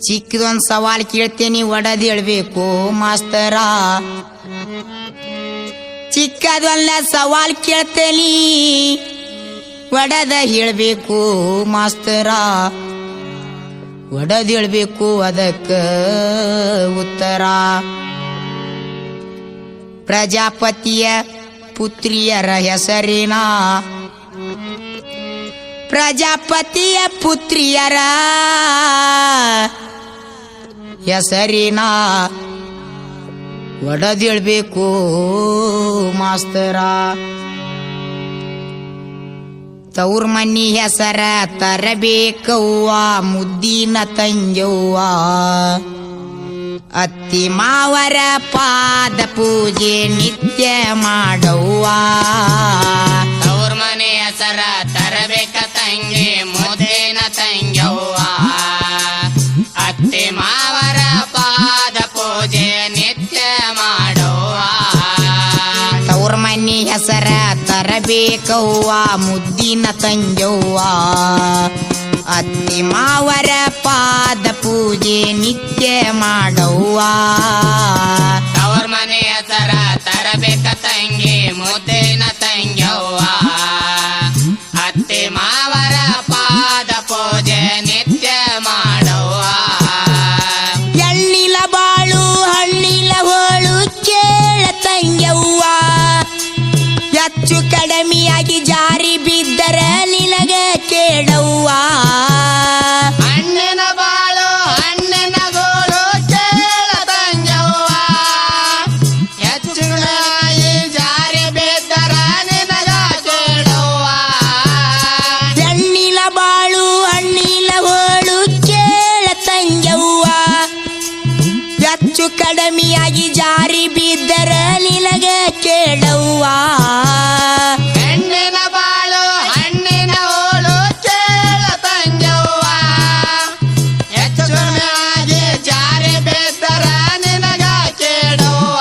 ಚಿಕ್ಕದೊಂದು ಸವಾಲ್ ಕೇಳ್ತೇನಿ ಒಡದ್ ಹೇಳ್ಬೇಕು ಮಾಸ್ತರ ಚಿಕ್ಕದೊಂದ ಸವಾಲ್ ಕೇಳ್ತೇನಿ ಒಡದ ಹೇಳ್ಬೇಕು ಮಾಸ್ತರ ಒಡದ್ ಹೇಳ್ಬೇಕು ಅದಕ್ಕ ಉತ್ತರ ಪ್ರಜಾಪತಿಯ ಪುತ್ರಿಯರ ಹೆಸರಿನ ಪ್ರಜಾಪತಿಯ ಪುತ್ರಿಯರ ಹೆಸರಿನ ಒಡದಿಳ್ಬೇಕು ಮಾಸ್ತರ. ತವ್ರ ಮನಿ ಹೆಸರ ತರಬೇಕವ್ವ ಮುದ್ದಿನ ತಂಜವ್ವ. ಅತ್ತಿ ಮಾವರ ಪಾದ ಪೂಜೆ ನಿತ್ಯ ಮಾಡವ್ವ ತವ್ರ ಮನೆ ಹೆಸರ ತರಬೇಕ ತಂಗಿ, ಮುದೇನ ತಂಗ್ಯವ್ವ. ಅತ್ತಿ ಮಾವರ ಪಾದ ಪೂಜೆ ನಿತ್ಯ ಮಾಡುವ. ತವ್ರ ಮನೆ ಹೆಸರ ತರಬೇಕವ್ವ, ಮುದ್ದಿನ ತಂಜವ್ವ ಅತ್ತಿ ಮಾವರ ಪಾದ ಪೂಜೆ ನಿತ್ಯ ಮಾಡವ್ವ. ತವರ್ ಮನೆ ಹೆಸರ ತರಬೇಕ ತಂಗಿ ಮುದ್ದೇನ ತಂಗ್ಯವ್ವ. ಕಡಿಮೆಯಾಗಿ ಜಾರಿ ಬಿದ್ದರ ನಿಲಗ ಕೇಳವ್ವ. ಹೆಣ್ಣಿನ ಬಾಳು ಹಣ್ಣಿನ ಓಳು ಕೇಳ ತಂಜವ್ವ ಹೆಚ್ಚು ನಾಯಿ ಜಾರಿ ಬಿದ್ದರ ನಿನಗ ಕೇಳುವ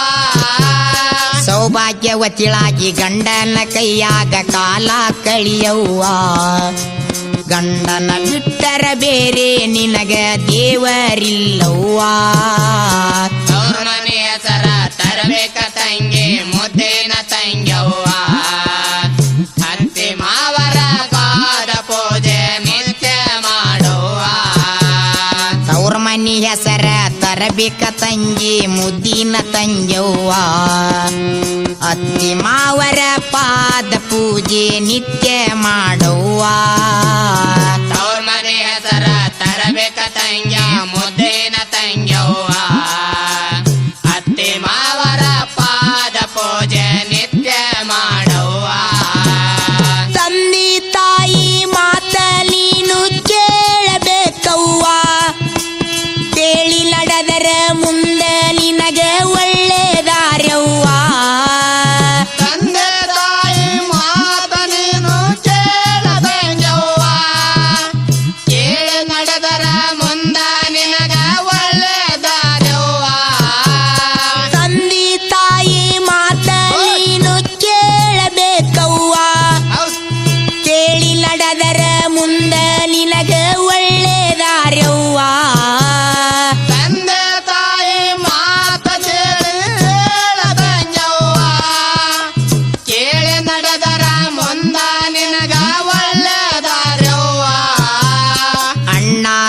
ಸೌಭಾಗ್ಯವತಿಳಾಗಿ ಗಂಡನ ಕೈಯಾಗ ಕಾಲ ಕಳಿಯವ್ವ. ಗಂಡನ ಬಿಟ್ಟರ ಬೇರೆ ನಿನಗ ದೇವರಿಲ್ಲವ್ವ. ತರಬೇಕ ತಂಗಿ ಮುದ್ದೇನ ತಂಗ್ಯವ್ವ ಮಾವರ ಪಾದ ಪೂಜೆ ನಿತ್ಯ ಮಾಡುವ ತವ್ರ ಮನಿ ಹೆಸರ ತರಬೇಕ ತಂಗಿ ಮುದ್ದಿನ ತಂಗ್ಯವ್ವ ಅತ್ತಿ ಮಾವರ ಪಾದ ಪೂಜೆ ನಿತ್ಯ ಮಾಡವ್ವ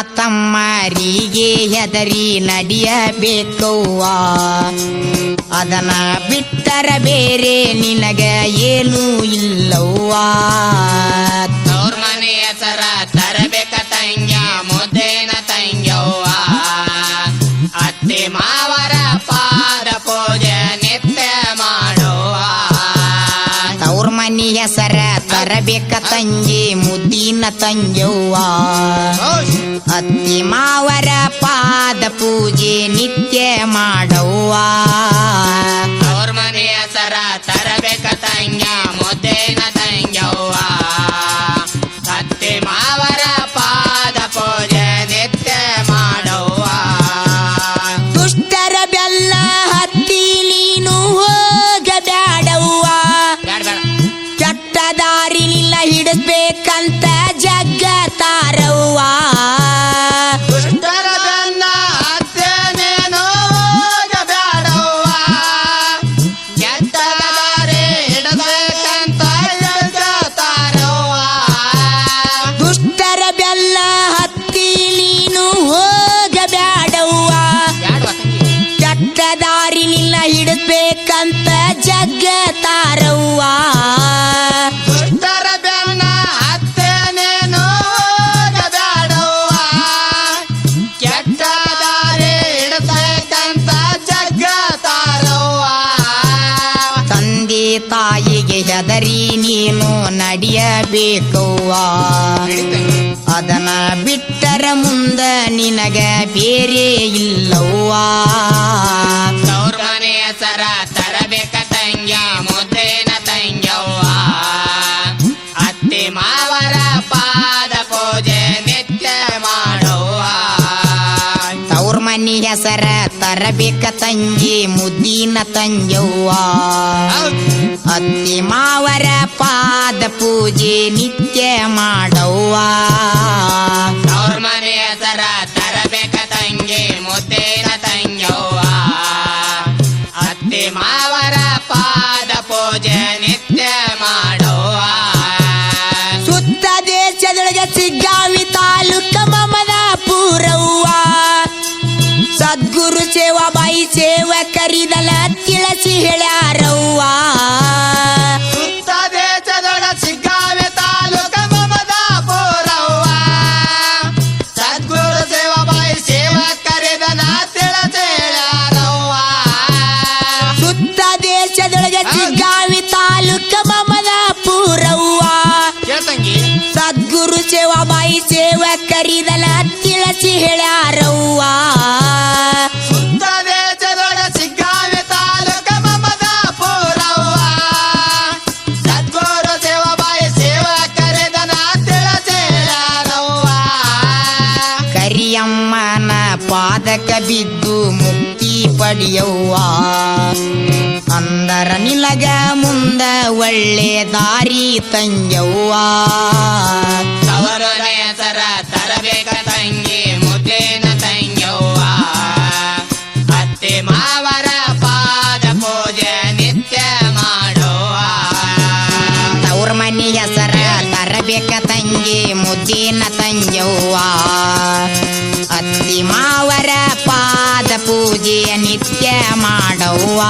ತಮ್ಮರಿಗೆ ಹೆದರಿ ನಡೆಯಬೇಕವ್ವ. ಅದನ್ನ ಬಿಟ್ಟರ ಬೇರೆ ನಿನಗ ಏನೂ ಇಲ್ಲವ್ವ. ಅವ್ರ ಮನೆ ಹೆಸರ ತರಬೇಕ ತಂಗ್ಯ, ಮುದ್ದೇನ ತಂಗ್ಯವ್ವ. ಅತ್ತೆ ಮಾವರ ಪಾದ ಪೂಜೆ ನಿತ್ಯ ಮಾಡುವ ತವ್ರ ಮನೆ ಹೆಸರ ತರಬೇಕ ತಂಗಿ, ಮುದ್ದಿನ ತಂಜವ್ವ ಅತ್ತಿ ಮಾವರ ಪಾದ ಪೂಜೆ ನಿತ್ಯ ಮಾಡವ್ವ ಅವ್ರ ಮನೆಯ ಹೆಸರ ಬ್ಯಾಡವ್ವ. ಚಟ್ಟ ದಾರಿ ಹಿಡಬೇಕಂತ ಜಗ್ಗ ತಾರವ್ವ. ತಾಯಿಗೆ ಹೆದರಿ ನೀನು ನಡೆಯಬೇಕವ್ವ. ಅದನ್ನ ಬಿಟ್ಟರ ಮುಂದ ನಿನಗ ಬೇರೆ ಹೆಸರ ತರಬೇಕ ತಂಗಿ ಮುದ್ದಿನ ತಂಜವ್ವ. ಅತ್ತಿ ಮಾವರ ಪಾದ ಪೂಜೆ ನಿತ್ಯ ಮಾಡವ್ವ. ಹೆಸರ ಸದ್ಗುರು ಸೇವಾಬಾಯಿ ಸೇವಕರಿದಲ ತಿಳಿಸಿ ಹೇಳ್ಯಾರವ್ವ. ಸೇವಾಬಾಯಿ ಸೇವಕರಿದ ನಾ ತಿಳತೇಳಾರವ್ವ ಕರಿಯಮ್ಮನ ಪಾದಕ ಬಿದ್ದು ಮುಕ್ತಿ ಪಡೆಯವ್ವ. ಅಂದರ ನಿಲಗ ಮುಂದ ಒಳ್ಳೆ ದಾರಿ ತಂಜವ್ವ ಹೆಸರ ತರಬೇಕ ತಂಗಿ, ಮುದ್ದೇನ ತಂಗ್ಯವ್ವ. ಅತ್ತೆ ಮಾವರ ಪಾದ ಪೂಜೆ ನಿತ್ಯ ಮಾಡೋವ. ತವ್ರ ಮನೆಯ ಸರ ತರಬೇಕ ತಂಗಿ, ಮುದ್ದೇನ ತಂಜವ್ವ ಅತ್ತಿ ಮಾವರ ಪಾದ ಪೂಜೆ ನಿತ್ಯ ಮಾಡವ್ವ